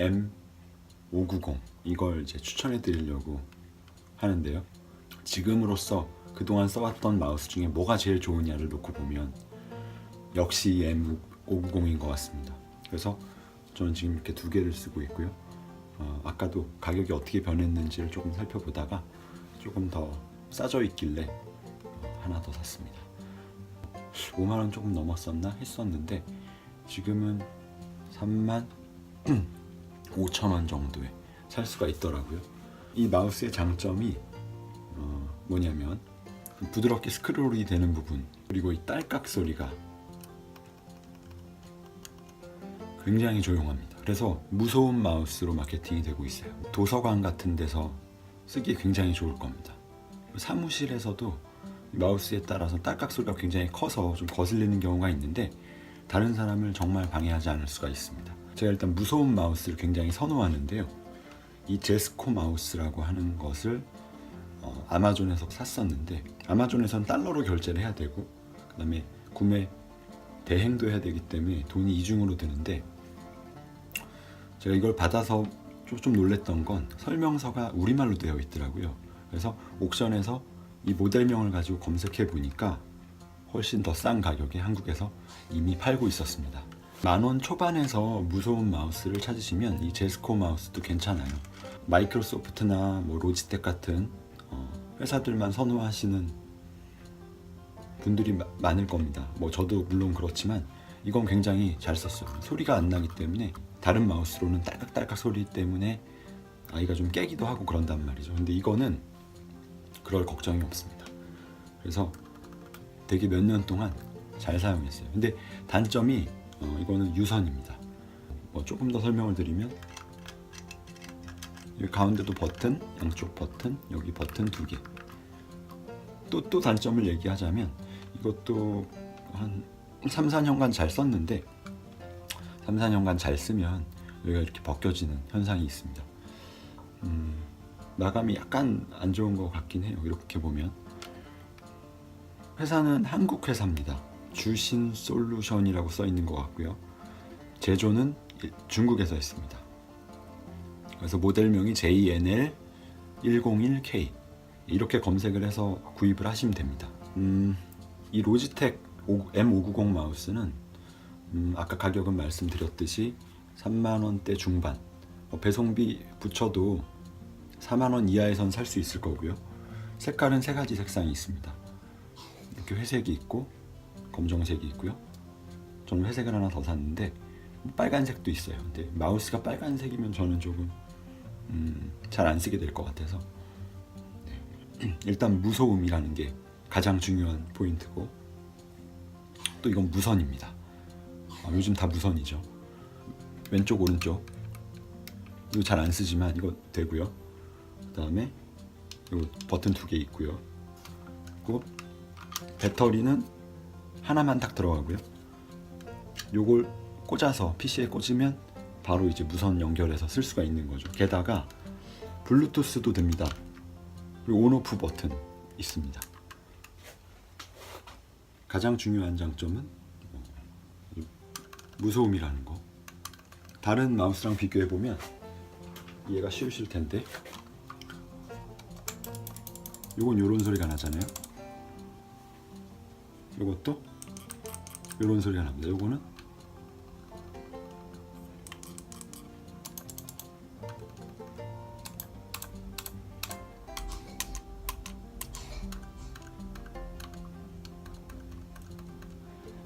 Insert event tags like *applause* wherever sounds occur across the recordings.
M590 이걸 이제 추천해 드리려고 하는데요. 지금으로서 그동안 써왔던 마우스 중에 뭐가 제일 좋으냐를 놓고 보면 역시 M590인 것 같습니다. 그래서 저는 지금 이렇게 두 개를 쓰고 있고요. 어, 아까도 가격이 어떻게 변했는지를 조금 살펴보다가 조금 더 싸져 있길래 어, 하나 더 샀습니다. 5만 원 조금 넘었었나 했었는데 지금은 3만 5천 원 정도에 살 수가 있더라고요. 이 마우스의 장점이 어, 뭐냐면 부드럽게 스크롤이 되는 부분 그리고 이 딸깍 소리가 굉장히 조용합니다. 그래서 무소음 마우스로 마케팅이 되고 있어요. 도서관 같은 데서 쓰기 굉장히 좋을 겁니다. 사무실에서도 이 마우스에 따라서 딸깍 소리가 굉장히 커서 좀 거슬리는 경우가 있는데 다른 사람을 정말 방해하지 않을 수가 있습니다. 제가 일단 무소음 마우스를 굉장히 선호하는데요. 이 제스코 마우스라고 하는 것을 어, 아마존에서 샀었는데 아마존에선 달러로 결제를 해야 되고 그다음에 구매 대행도 해야 되기 때문에 돈이 이중으로 드는데 제가 이걸 받아서 좀, 좀 놀랬던 건 설명서가 우리말로 되어 있더라고요. 그래서 옥션에서 이 모델명을 가지고 검색해 보니까 훨씬 더 싼 가격에 한국에서 이미 팔고 있었습니다. 만원 초반에서 무소음 마우스를 찾으시면 이 제스코 마우스도 괜찮아요. 마이크로소프트나 뭐 로지텍 같은 어, 회사들만 선호하시는 분들이 마- 많을 겁니다. 뭐 저도 물론 그렇지만 이건 굉장히 잘 썼어요. 소리가 안 나기 때문에 다른 마우스로는 딸깍딸깍 소리 때문에 아이가 좀 깨기도 하고 그런단 말이죠. 근데 이거는 그럴 걱정이 없습니다. 그래서 되게 몇 년 동안 잘 사용했어요. 근데 단점이 어, 이거는 유선입니다. 뭐 조금 더 설명을 드리면 여기 가운데도 버튼, 양쪽 버튼, 여기 버튼 두 개. 또 또 단점을 얘기하자면 이것도 한 3, 4년간 잘 썼는데 3, 4년간 잘 쓰면 여기가 이렇게 벗겨지는 현상이 있습니다. 음, 마감이 약간 안 좋은 것 같긴 해요. 이렇게 보면 회사는 한국 회사입니다. 주신 솔루션이라고 써 있는 것 같고요. 제조는 일- 중국에서 했습니다. 그래서 모델명이 JNL 101K 이렇게 검색을 해서 구입을 하시면 됩니다. 음, 이 로지텍 M590 마우스는 음, 아까 가격은 말씀드렸듯이 3만 원대 중반 뭐 배송비 붙여도 4만 원 이하에선 살 수 있을 거고요. 색깔은 세 가지 색상이 있습니다. 이렇게 회색이 있고 검정색이 있고요. 저는 회색을 하나 더 샀는데 빨간색도 있어요. 근데 마우스가 빨간색이면 저는 조금 음, 잘 안 쓰게 될 것 같아서 네. *clears throat* 일단 무소음이라는 게 가장 중요한 포인트고 또 이건 무선입니다. 아, 요즘 다 무선이죠. 왼쪽 오른쪽 이거 잘 안 쓰지만 이거 되고요. 그 다음에 요 버튼 두 개 있고요. 그리고 배터리는 하나만 딱 들어가고요. 요걸 꽂아서 PC에 꽂으면 바로 이제 무선 연결해서 쓸 수가 있는 거죠. 게다가 블루투스도 됩니다. 그리고 온오프 버튼 있습니다. 가장 중요한 장점은 무소음이라는 거. 다른 마우스랑 비교해 보면 이해가 쉬우실 텐데 요건 요런 소리가 나잖아요. 요것도 요런 소리가 납니다. 요거는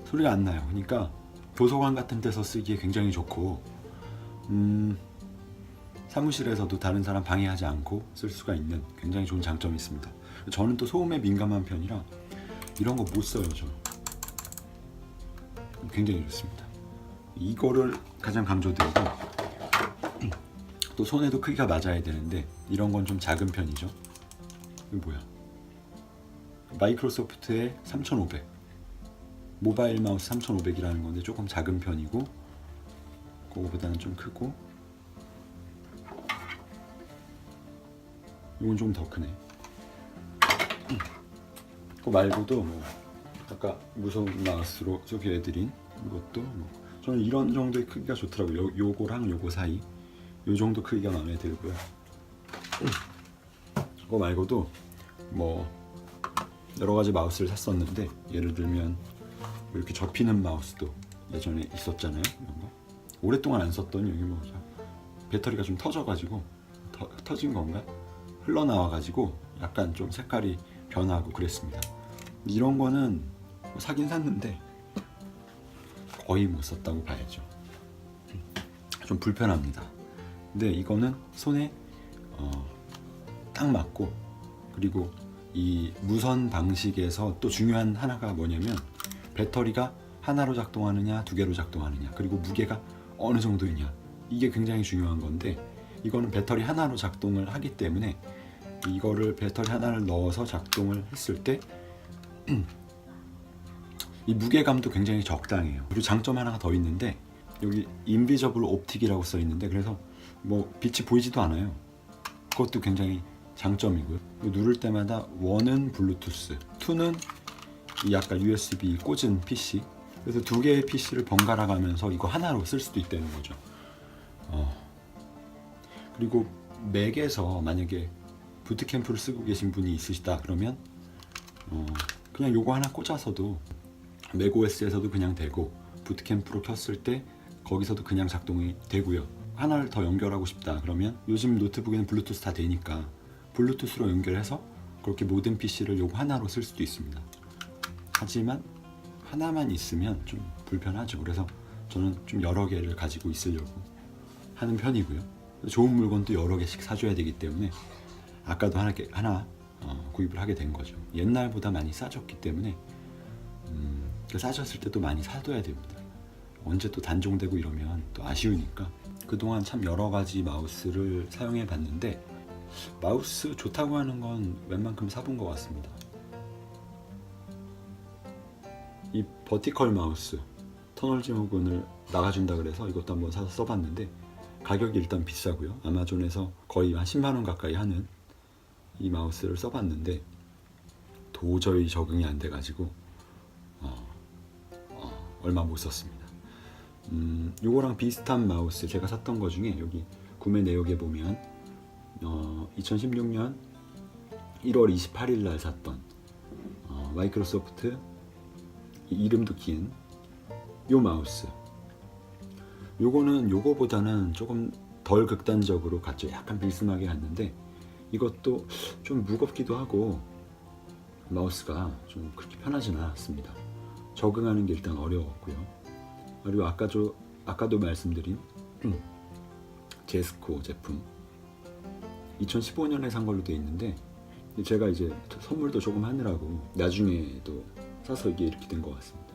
소리가 안 나요. 그러니까 도서관 같은 데서 쓰기에 굉장히 좋고 음, 사무실에서도 다른 사람 방해하지 않고 쓸 수가 있는 굉장히 좋은 장점이 있습니다. 저는 또 소음에 민감한 편이라 이런 거 못 써요, 저. 굉장히 좋습니다. 이거를 가장 강조드리고 또 손에도 크기가 맞아야 되는데 이런 건 좀 작은 편이죠. 이거 뭐야? 마이크로소프트의 3500 모바일 마우스 3500이라는 건데 조금 작은 편이고 그거보다는 좀 크고 이건 좀 더 크네. 그거 말고도 뭐 아까 무선 마우스로 소개해드린 이것도 뭐 저는 이런 정도의 크기가 좋더라고요. 요, 요거랑 요거 사이 이 정도 크기가 마음에 들고요. *clears throat* 그거 말고도 뭐 여러 가지 마우스를 샀었는데 예를 들면 이렇게 접히는 마우스도 예전에 있었잖아요. 이런 거 오랫동안 안 썼더니 여기 뭐 배터리가 좀 터져가지고 터, 터진 건가 흘러나와가지고 약간 좀 색깔이 변하고 그랬습니다. 이런 거는 뭐 사긴 샀는데 거의 못 썼다고 봐야죠. 좀 불편합니다. 근데 이거는 손에 어, 딱 맞고 그리고 이 무선 방식에서 또 중요한 하나가 뭐냐면 배터리가 하나로 작동하느냐 두 개로 작동하느냐 그리고 무게가 어느 정도이냐 이게 굉장히 중요한 건데 이거는 배터리 하나로 작동을 하기 때문에 이거를 배터리 하나를 넣어서 작동을 했을 때 이 무게감도 굉장히 적당해요. 그리고 장점 하나가 더 있는데 여기 인비저블 옵틱이라고 써 있는데 그래서 뭐 빛이 보이지도 않아요. 그것도 굉장히 장점이고요. 누를 때마다 원은 블루투스, 투는 이 약간 USB 꽂은 PC. 그래서 두 개의 PC를 번갈아 가면서 이거 하나로 쓸 수도 있다는 거죠. 어. 그리고 맥에서 만약에 부트캠프를 쓰고 계신 분이 있으시다 그러면 어, 그냥 요거 하나 꽂아서도 맥OS에서도 그냥 되고 부트캠프로 켰을 때 거기서도 그냥 작동이 되고요. 하나를 더 연결하고 싶다 그러면 요즘 노트북에는 블루투스 다 되니까 블루투스로 연결해서 그렇게 모든 PC를 요거 하나로 쓸 수도 있습니다. 하지만 하나만 있으면 좀 불편하죠. 그래서 저는 좀 여러 개를 가지고 있으려고 하는 편이고요. 좋은 물건도 여러 개씩 사줘야 되기 때문에 아까도 하나, 하나 어, 구입을 하게 된 거죠. 옛날보다 많이 싸졌기 때문에 음, 그 싸졌을 때도 많이 사둬야 됩니다. 언제 또 단종되고 이러면 또 아쉬우니까 그동안 참 여러 가지 마우스를 사용해 봤는데 마우스 좋다고 하는 건 웬만큼 사본 것 같습니다. 이 버티컬 마우스 터널 증후군을 나가준다 그래서 이것도 한번 사서 써봤는데 가격이 일단 비싸고요. 아마존에서 거의 한 10만 원 가까이 하는 이 마우스를 써봤는데 도저히 적응이 안 돼가지고 어, 어, 얼마 못 썼습니다. 음, 요거랑 비슷한 마우스 제가 샀던 거 중에 여기 구매 내역에 보면 어, 2016년 1월 28일 날 샀던 어, 마이크로소프트 이 이름도 긴 요 마우스 요거는 요거보다는 조금 덜 극단적으로 갔죠 약간 빌스하게 갔는데 이것도 좀 무겁기도 하고 마우스가 좀 그렇게 편하지는 않았습니다 적응하는 게 일단 어려웠고요 그리고 아까 저 아까도 말씀드린 *clears throat* 제스코 제품 2015년에 산 걸로 돼 있는데 제가 이제 선물도 조금 하느라고 나중에도 사서 이게 이렇게 된 것 같습니다.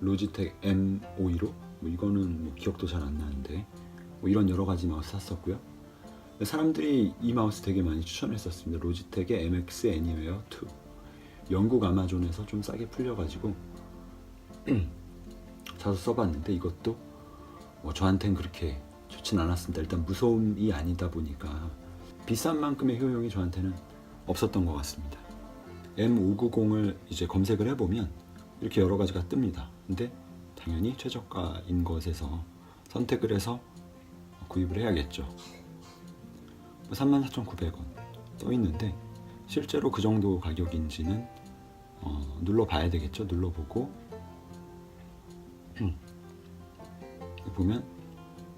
로지텍 M515 뭐 이거는 뭐 기억도 잘 안 나는데 뭐 이런 여러 가지 마우스 샀었고요. 사람들이 이 마우스 되게 많이 추천했었습니다. 로지텍의 MX 애니웨어 2 영국 아마존에서 좀 싸게 풀려가지고 *clears throat* 사서 써봤는데 이것도 뭐 저한텐 그렇게 좋진 않았습니다. 일단 무서움이 아니다 보니까 비싼 만큼의 효용이 저한테는 없었던 것 같습니다. M590을 이제 검색을 해보면 이렇게 여러 가지가 뜹니다. 근데 당연히 최저가인 것에서 선택을 해서 구입을 해야겠죠. 34,900원 떠 있는데 실제로 그 정도 가격인지는 어, 눌러봐야 되겠죠. 눌러보고 보면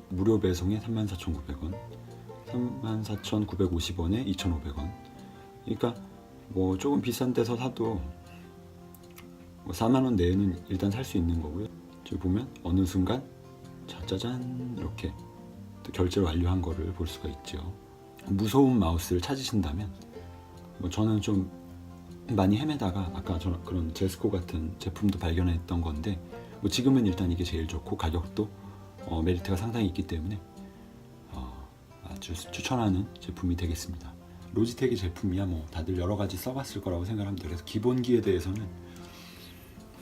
무료 배송에 34,900원, 34,950원에 2,500원. 그러니까 뭐 조금 비싼 데서 사도 뭐 4만 원 내에는 일단 살 수 있는 거고요. 저기 보면 어느 순간 자, 짜잔 이렇게 또 결제를 완료한 거를 볼 수가 있죠. 무서운 마우스를 찾으신다면 뭐 저는 좀 많이 헤매다가 아까 저 그런 제스코 같은 제품도 발견했던 건데 뭐 지금은 일단 이게 제일 좋고 가격도 어, 메리트가 상당히 있기 때문에 어, 아주 추천하는 제품이 되겠습니다. 로지텍의 제품이야 뭐 다들 여러 가지 써봤을 거라고 생각합니다. 그래서 기본기에 대해서는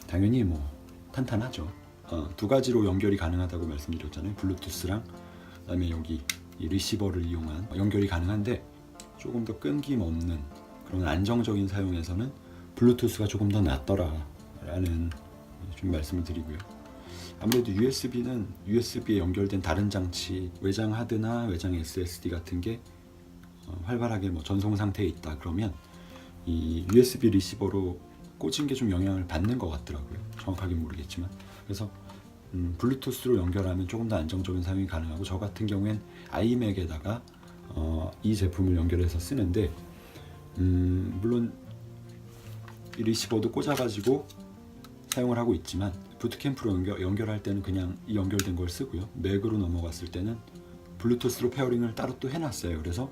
당연히 뭐 탄탄하죠. 어, 두 가지로 연결이 가능하다고 말씀드렸잖아요. 블루투스랑 그다음에 여기 이 리시버를 이용한 연결이 가능한데 조금 더 끊김 없는 그런 안정적인 사용에서는 블루투스가 조금 더 낫더라라는 좀 말씀을 드리고요. 아무래도 USB는 USB에 연결된 다른 장치 외장 하드나 외장 SSD 같은 게 어, 활발하게 뭐 전송 상태에 있다 그러면 이 USB 리시버로 꽂은 게 좀 영향을 받는 것 같더라고요. 정확하게 모르겠지만 그래서 음, 블루투스로 연결하면 조금 더 안정적인 사용이 가능하고 저 같은 경우엔 아이맥에다가 어, 이 제품을 연결해서 쓰는데 음, 물론 이 리시버도 꽂아가지고 사용을 하고 있지만 부트캠프로 연결, 연결할 때는 그냥 이 연결된 걸 쓰고요. 맥으로 넘어갔을 때는 블루투스로 페어링을 따로 또 해놨어요. 그래서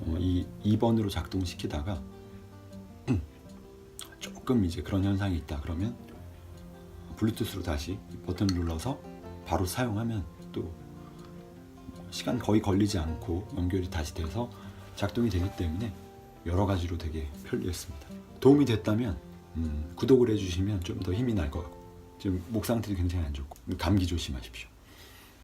어, 이 2번으로 작동시키다가 *clears throat* 조금 이제 그런 현상이 있다 그러면 블루투스로 다시 버튼을 눌러서 바로 사용하면 또 시간 거의 걸리지 않고 연결이 다시 돼서 작동이 되기 때문에 여러 가지로 되게 편리했습니다. 도움이 됐다면 음, 구독을 해주시면 좀 더 힘이 날 것 같고 지금 목 상태도 굉장히 안 좋고 감기 조심하십시오.